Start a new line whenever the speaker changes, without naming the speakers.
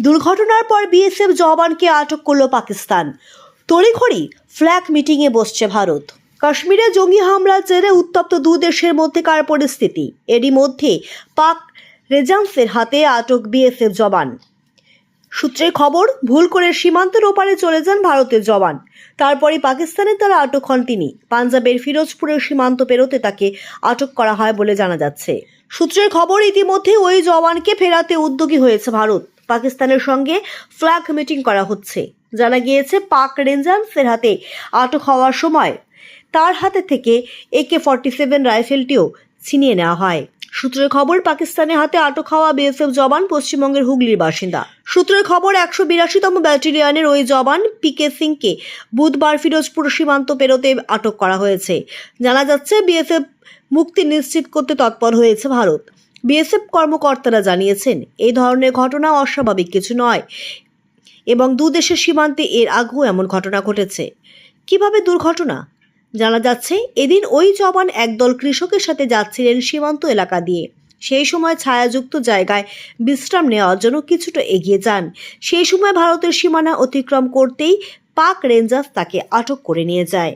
দুর্ঘটনার পর বিএসএফ জওয়ানকে আটক করল পাকিস্তান। তড়িঘড়ি ফ্ল্যাগ মিটিংয়ে বসছে ভারত। কাশ্মীরে জঙ্গি হামলার জেরে উত্তপ্ত দু দেশের মধ্যেকার পরিস্থিতি। এরই মধ্যে পাক রেজান্সের হাতে আটক বিএসএফ জওয়ান। সূত্রের খবর, ভুল করে সীমান্তের ওপারে চলে যান ভারতের জওয়ান। তারপরে পাকিস্তানের তারা আটক হন তিনি। পাঞ্জাবের ফিরোজপুরের সীমান্ত পেরোতে তাকে আটক করা হয় বলে জানা যাচ্ছে। সূত্রের খবর ইতিমধ্যে ওই জওয়ানকে ফেরাতে উদ্যোগী হয়েছে ভারত। পাকিস্তানের সঙ্গে ফ্ল্যাগ মিটিং করা হচ্ছে। জানা গিয়েছে, পাক রেঞ্জার্সের হাতে আটক হওয়ার সময় তার হাতে থেকে একে ফর্টি সেভেন রাইফেলটিও ছিনিয়ে নেওয়া হয়। সূত্রের খবর, পাকিস্তানের হাতে আটক হওয়া বিএসএফ জওয়ান পশ্চিমবঙ্গের হুগলির বাসিন্দা। সূত্রের খবর, একশো বিরাশিতম ব্যাটালিয়নের ওই জওয়ান পিকে সিংকে বুধবার ফিরোজপুর সীমান্ত পেরোতে আটক করা হয়েছে। জানা যাচ্ছে বিএসএফ মুক্তি নিশ্চিত করতে তৎপর হয়েছে ভারত। বিএসএফ কর্মকর্তারা জানিয়েছেন এই ধরনের ঘটনা অস্বাভাবিক কিছু নয় এবং দু দেশের সীমান্তে এর আগেও এমন ঘটনা ঘটেছে। কীভাবে দুর্ঘটনা? জানা যাচ্ছে, এদিন ওই জওয়ান একদল কৃষকের সাথে যাচ্ছিলেন সীমান্ত এলাকা দিয়ে। সেই সময় ছায়াযুক্ত জায়গায় বিশ্রাম নেওয়ার জন্য কিছুটা এগিয়ে যান। সেই সময় ভারতের সীমানা অতিক্রম করতেই পাক রেঞ্জার্স তাকে আটক করে নিয়ে যায়।